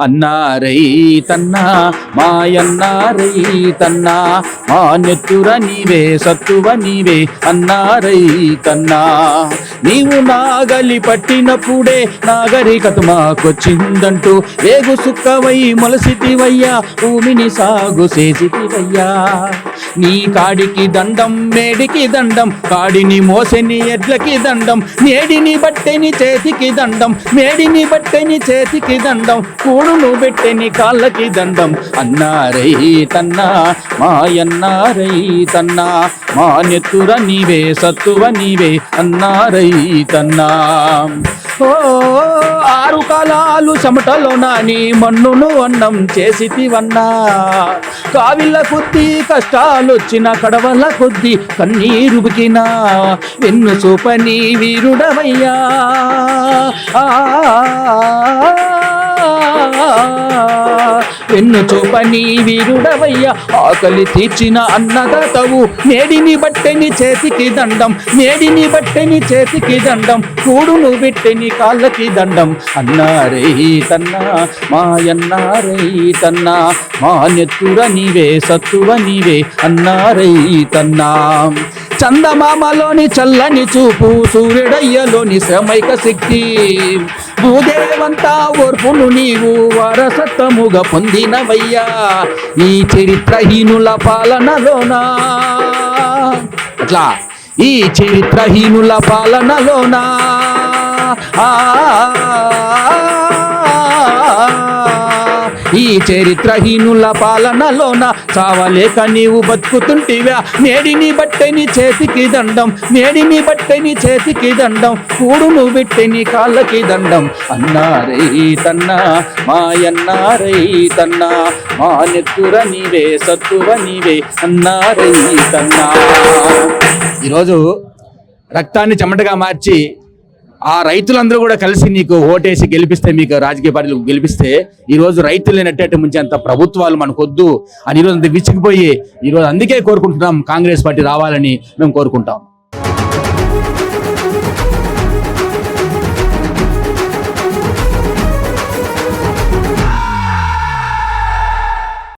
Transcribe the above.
అన్నారై తన్నా మాయన్నారై తన్నా మా నెత్తుర నీవే సత్తువ నీవే అన్నారై తన్నా. నీవు నాగలి పట్టినప్పుడే నాగరికత మాకొచ్చిందంటూ వేగు సుక్కవై మొలసితివయ్యా భూమిని సాగు చేసితివయ్యా. నీ కాడికి దండం మేడికి దండం కాడిని మోసని ఎడ్లకి దండం నేడిని బట్టెని చేతికి దండం మేడిని బట్టెని చేతికి దండం కూడును పెట్టెని కాళ్ళకి దండం. అన్నారై తన్నా మాయన్నారై తన్నా మా నెత్తుర నీవే సత్తువ నీవే అన్నారై తన్నా. ఓ ఆరు కాలాలు చెమటలో నాని మన్నును అన్నం చేసితివన్నా కావిళ్ళ కొద్దీ కష్టాలొచ్చిన కడవల కొద్ది కన్నీరుబికినా. వెన్ను చూపని వీరుడవయ్యా. పెన్ను చూపని వీరుడవయ్యా. ఆకలి తీర్చిన అన్నదాతవు మేడిని బట్టెని చేతికి దండం నేడిని బట్టెని చేతికి దండం కూడును బిట్టెని కాళ్ళకి దండం. అన్నారే తన్నా మాయన్నారై తన్నా మా నెత్తుర నీవే సత్తువ నీవే. అన్నారై తన్నా. చందమామలోని చల్లని చూపు సూర్యుడయ్యలోని శ్రమైక శక్తి. భూదేవంతా ఓర్పును నీవు వారసత్వముగా పొందినవయ్యా. ఈ చరిత్రహీనుల పాలనలోనా. అట్లా ఈ చరిత్రహీనుల పాలనలోనా. ఆ చరిత్రహీనుల పాలనలోన చావలేక నీవు బతుకుతుంటివా? నేడిని బట్టెని చేతికి దండం మేడిని బట్టెని చేతికి దండం కూడును బిట్టెని కాళ్ళకి దండం. అన్నారై తన్నా మాయన్నారై తన్నా మా నెత్తుర నీవే సత్తువ నీవే అన్నారై తన్నా. ఈరోజు రక్తాన్ని చెమటగా మార్చి ఆ రైతులందరూ కూడా కలిసి నీకు ఓటేసి గెలిపిస్తే మీకు రాజకీయ పార్టీలు గెలిపిస్తే ఈరోజు రైతులు నెట్టేట ముంచి అంత ప్రభుత్వాలు మనకొద్దు అని ఈరోజు అంత విచ్చిగిపోయి ఈరోజు అందుకే కోరుకుంటున్నాం కాంగ్రెస్ పార్టీ రావాలని మేము కోరుకుంటాం.